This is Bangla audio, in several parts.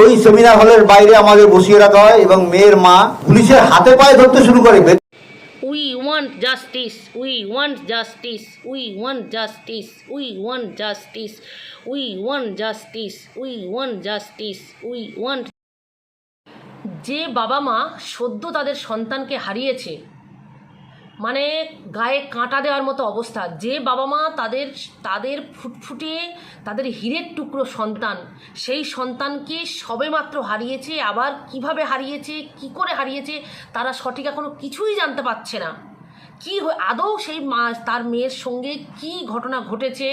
ওই সেমিনার হলের বাইরে আমাদের বসিয়ে রাখা হয় এবং মেয়ের মা পুলিশের হাতে পায়ে ধরতে শুরু করে। We want justice we want justice we want justice we want justice we want justice we want justice we want যে বাবা মা সদ্য তাদের সন্তানকে হারিয়েছে মানে গায়ে কাঁটা দেওয়ার মতো অবস্থা। যে বাবা মা তাদের তাদের ফুটফুটে, তাদের হীরের টুকরো সন্তান, সেই সন্তানকে সবেমাত্র হারিয়েছে, আবার কীভাবে হারিয়েছে, কি করে হারিয়েছে, তারা সঠিক এখনও কিছুই জানতে পারছে না। কি আদৌ সেই মা, তার মেয়ের সঙ্গে কি ঘটনা ঘটেছে,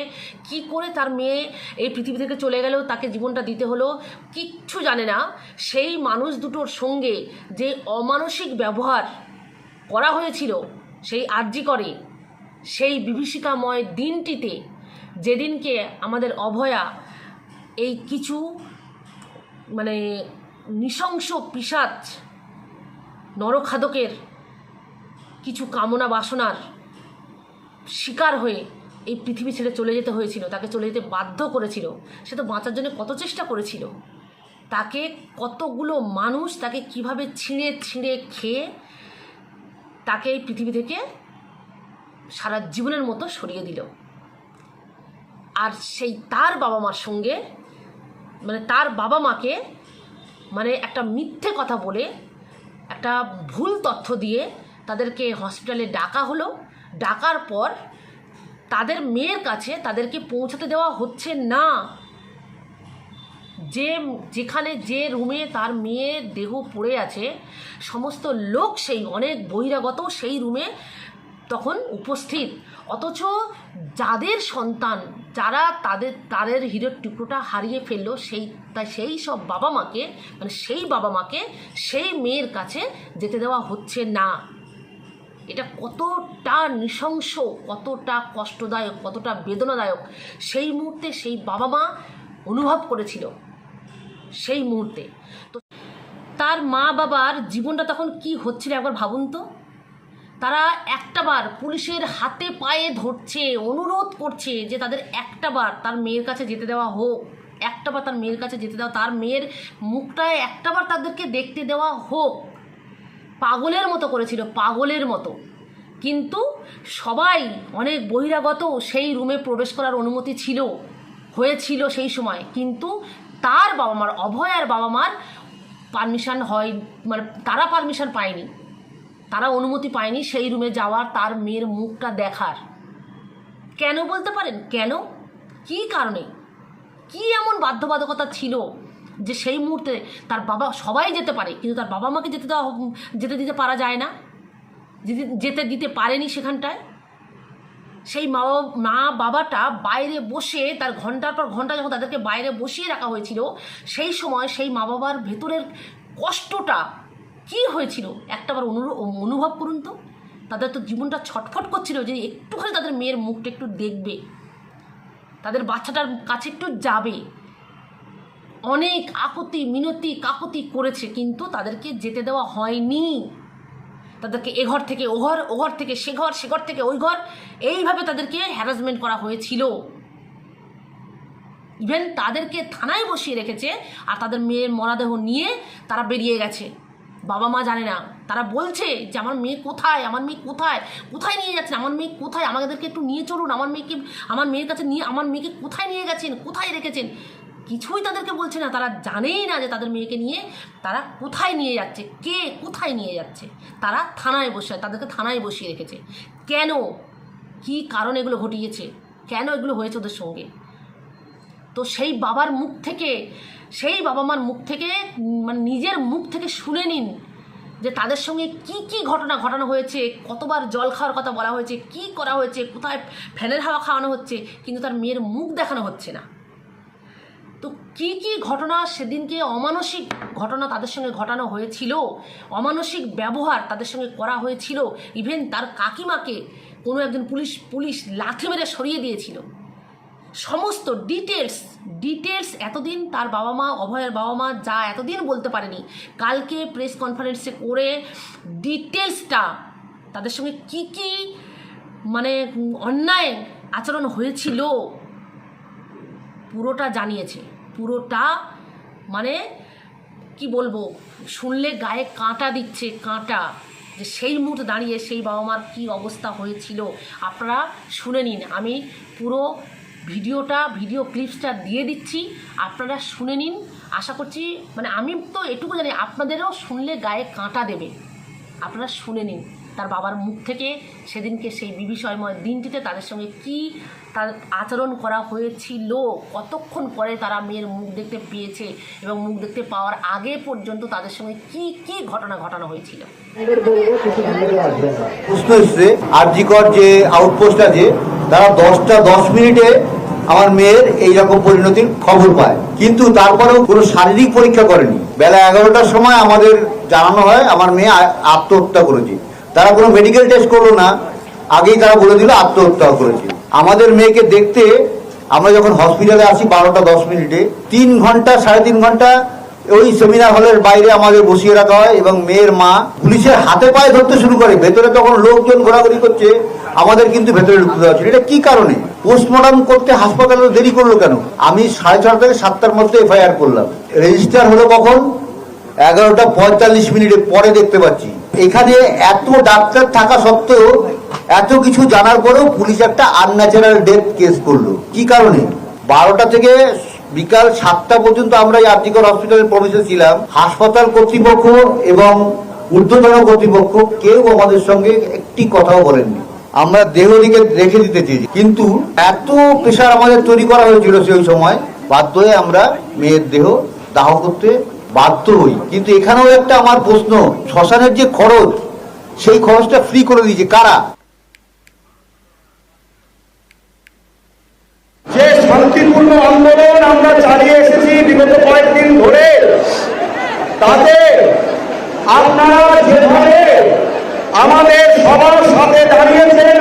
কি করে তার মেয়ে এই পৃথিবী থেকে চলে গেলেও তাকে জীবনটা দিতে হলো, কিচ্ছু জানে না। সেই মানুষ দুটোর সঙ্গে যে অমানসিক ব্যবহার করা হয়েছিল সেই আর্জি করে, সেই বিভীষিকাময় দিনটিতে যেদিনকে আমাদের অভয়া এই কিছু মানে নৃশংস পিসাচ নরখাদকের কিছু কামনা বাসনার শিকার হয়ে এই পৃথিবী ছেড়ে চলে যেতে হয়েছিল, তাকে চলে যেতে বাধ্য করেছিল, সে তো বাঁচার জন্য কত চেষ্টা করেছিল। তাকে কতগুলো মানুষ তাকে কীভাবে ছিঁড়ে ছিঁড়ে খেয়ে তাকে এই পৃথিবী থেকে সারা জীবনের মতো সরিয়ে দিল। আর সেই তার বাবা মার সঙ্গে মানে তার বাবা মাকে মানে একটা মিথ্যে কথা বলে, একটা ভুল তথ্য দিয়ে তাদেরকে হসপিটালে ডাকা হলো। ডাকার পর তাদের মেয়ের কাছে তাদেরকে পৌঁছাতে দেওয়া হচ্ছে না। যে, যেখানে যে রুমে তার মেয়ের দেহ পড়ে আছে, সমস্ত লোক সেই, অনেক বহিরাগত সেই রুমে তখন উপস্থিত। অথচ যাদের সন্তান, যারা তাদের তাদের হিরের টুকরোটা হারিয়ে ফেলল, সেই, তাই সেই সব বাবা মাকে মানে সেই বাবা মাকে সেই মেয়ের কাছে যেতে দেওয়া হচ্ছে না। এটা কতটা নৃশংস, কতটা কষ্টদায়ক, কতটা বেদনাদায়ক, সেই মুহূর্তে সেই বাবা মা অনুভব করেছিল। সেই মুহূর্তে। তো তার মা বাবার জীবনটা তখন কি হচ্ছিল একবার ভাবুন তো? তারা একটাবার পুলিশের হাতে পায়ে ধরছে, অনুরোধ করছে যে তাদের একটাবার তার মেয়ের কাছে যেতে দেওয়া হোক। একটাবার তার মেয়ের কাছে যেতে দেওয়া, তার মেয়ের মুখটায় একটাবার তাদেরকে দেখতে দেওয়া হোক। পাগলের মতো করেছিল, পাগলের মতো। কিন্তু সবাই অনেক বহিরাগত সেই রুমে প্রবেশ করার অনুমতি ছিল, হয়েছিল সেই সময়। কিন্তু তার বাবা মার, অভয়ার বাবা মার পারমিশন হয় মানে তারা পারমিশন পায়নি। তারা অনুমতি পায়নি সেই রুমে যাওয়ার, তার মেয়ের মুখটা দেখার। কেন বলতে পারেন? কেন? কী কারণে? কি এমন বাধ্যবাধকতা ছিল যে সেই মুহূর্তে তার বাবা সবাই যেতে পারে, কিন্তু তার বাবা মাকে যেতে দেওয়া, যেতে দিতে পারা যায় না? যেতে দিতে পারেনি সেখানটায়? সেই মা মা বাবাটা বাইরে বসে তার ঘণ্টার পর ঘণ্টা যখন তাদেরকে বাইরে বসিয়ে রাখা হয়েছিল, সেই সময় সেই মা বাবার ভেতরের কষ্টটা কি হয়েছিল একটাবার অনু- অনুভব করুন তো। তাদের তো জীবনটা ছটফট করছিল যে একটুখানি তাদের মেয়ের মুখটা একটু দেখবে। তাদের বাচ্চাটার কাছে একটু যাবে। অনেক আকুতি মিনতি, কাকুতি করেছে, কিন্তু তাদেরকে যেতে দেওয়া হয়নি। তাদেরকে এ ঘর থেকে ও ঘর ও ঘর থেকে সে ঘর সে ঘর থেকে ওই ঘর, এইভাবে তাদেরকে হ্যারাসমেন্ট করা হয়েছিল। ইভেন তাদেরকে থানায় বসিয়ে রেখেছে আর তাদের মেয়ের মরাদেহ নিয়ে তারা বেরিয়ে গেছে। বাবা মা জানে না। তারা বলছে যে, আমার মেয়ে কোথায়? আমার মেয়ে কোথায়? কোথায় নিয়ে যাচ্ছেন? আমার মেয়ে কোথায়? আমাদেরকে একটু নিয়ে চলুন। আমার মেয়েকে, আমার মেয়ের কাছে নিয়ে, আমার মেয়েকে কোথায় নিয়ে গেছেন? কোথায় রেখেছেন? কিছুই তাদেরকে বলছে না। তারা জানেই না যে তাদের মেয়েকে নিয়ে তারা কোথায় নিয়ে যাচ্ছে, কে কোথায় নিয়ে যাচ্ছে। তারা থানায় বসে, তাদেরকে থানায় বসিয়ে রেখেছে। কেন? কি কারণ এগুলো ঘটিয়েছে? কেন এগুলো হয়েছে ওদের সঙ্গে? তো সেই বাবার মুখ থেকে, সেই বাবা মার মুখ থেকে মানে নিজের মুখ থেকে শুনে নিন যে তাদের সঙ্গে কি কি ঘটনা ঘটানো হয়েছে, কতবার জল খাওয়ার কথা বলা হয়েছে, কি করা হয়েছে, কোথায় ফ্যানের হাওয়া খাওয়ানো হচ্ছে, কিন্তু তার মেয়ের মুখ দেখানো হচ্ছে না। তো কি কি ঘটনা সেদিনকে অমানসিক ঘটনা তাদের সঙ্গে ঘটানো হয়েছিল? অমানসিক ব্যবহার তাদের সঙ্গে করা হয়েছিল? ইভেন তার কাকিমাকে কোনো একজন পুলিশ পুলিশ লাথি মেরে সরিয়ে দিয়েছিল। সমস্ত ডিটেলস ডিটেলস এতদিন তার বাবা মা, অভয়ের বাবা মা যা এতদিন বলতে পারেনি, কালকে প্রেস কনফারেন্সে করে ডিটেলসটা তাদের সঙ্গে কি কি মানে অন্যায় আচরণ হয়েছিল? পুরোটা জানিয়েছে। পুরোটা মানে কি বলব, শুনলে গায়ে কাঁটা দিচ্ছে, কাঁটা। যে সেই মুহূর্তে দাঁড়িয়ে সেই বাবা মার কী অবস্থা হয়েছিল, আপনারা শুনে নিন। আমি পুরো ভিডিওটা, ভিডিও ক্লিপসটা দিয়ে দিচ্ছি, আপনারা শুনে নিন। আশা করছি মানে আমি তো এটুকু জানি, আপনাদেরও শুনলে গায়ে কাঁটা দেবে। আপনারা শুনে নিন। তার বাবার মুখ থেকে সেদিনকে সেই বিবিষয়ময় দিনটিতে তাদের সঙ্গে কি তার আচরণ করা হয়েছিল, কতক্ষণ পরে তারা মেয়ের মুখ দেখতে পেয়েছে এবং মুখ দেখতে পাওয়ার আগে পর্যন্ত তাদের সঙ্গে কি কি ঘটনা ঘটানো হয়েছিল? আরজিকর যে আউটপোস্ট আছে, তারা দশটা দশ মিনিটে আমার মেয়ের এই রকম পরিণতির খবর পায়। কিন্তু তারপরেও কোনো শারীরিক পরীক্ষা করেনি। বেলা এগারোটার সময় আমাদের জানানো হয়, আমার মেয়ে আত্মহত্যা করেছে। তারা কোনো মেডিকেল টেস্ট করল না, আগেই তারা বলে দিল আত্মহত্যা করেছে আমাদের মেয়েকে দেখতে আমরা যখন হসপিটালে আসি বারোটা দশ মিনিটে, তিন ঘণ্টা, সাড়ে তিন ঘণ্টা ওই সেমিনার হলের বাইরে আমাদের বসিয়ে রাখা হয় এবং মেয়ের মা পুলিশের হাতে পায়ে ধরতে শুরু করে। ভেতরে তখন লোকজন ঘোরাঘুরি করছে, আমাদের কিন্তু ভেতরে ঢুকতে দেওয়া এটা কি কারণে? পোস্টমর্টম করতে হাসপাতালে দেরি করল কেন? আমি সাড়ে ছটা থেকে সাতটার মধ্যে এফআইআর করলাম। রেজিস্টার হলো কখন? এগারোটা পঁয়তাল্লিশ মিনিটের পরে দেখতে পাচ্ছি। এখানে এত ডাক্তার থাকা সত্ত্বেও এত কিছু জানার পরেও পুলিশ একটা আনন্যাচারাল ডেথ কেস করল। কি কারণে? বারোটা থেকে বিকাল সাতটা পর্যন্ত আমরা এই আর্টিকল হসপিটালের প্রবেশে ছিলাম। হাসপাতাল কর্তৃপক্ষ এবং ঊর্ধ্বতন কর্তৃপক্ষ কেউ আমাদের সঙ্গে একটি কথাও বলেননি। আমরা দেহ দিকে রেখে দিতে চেয়েছি। কিন্তু এত প্রেশার আমাদের তৈরি করা হয়েছিল সেই সময়। বাধ্য হয়ে আমরা মেয়ের দেহ দাহ করতে বাধ্য হই। কিন্তু এখানেও একটা আমার প্রশ্ন, শ্মশানের যে খরচ, সেই খরচটা ফ্রি করে দিয়েছে, কারা? যে শান্তিপূর্ণ আন্দোলন আমরা চালিয়ে এসেছি বিগত কয়েকদিন ধরে, তাতে আপনারা যেভাবে আমাদের সবার সাথে দাঁড়িয়েছেন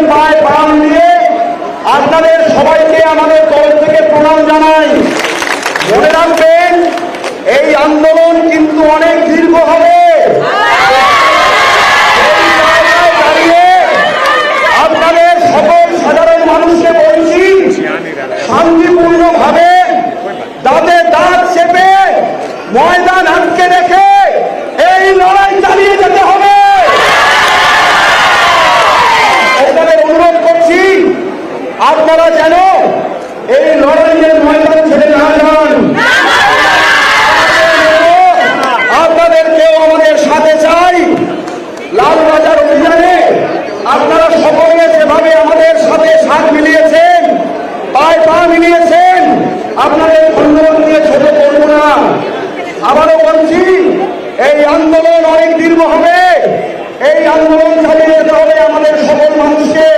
আপনাদের ধন্যবাদ নিয়ে ছোট করব না আবারও বলছি, এই আন্দোলন অনেক দীর্ঘ হবে। এই আন্দোলন চালিয়ে যেতে হবে আমাদের সকল মানুষকে।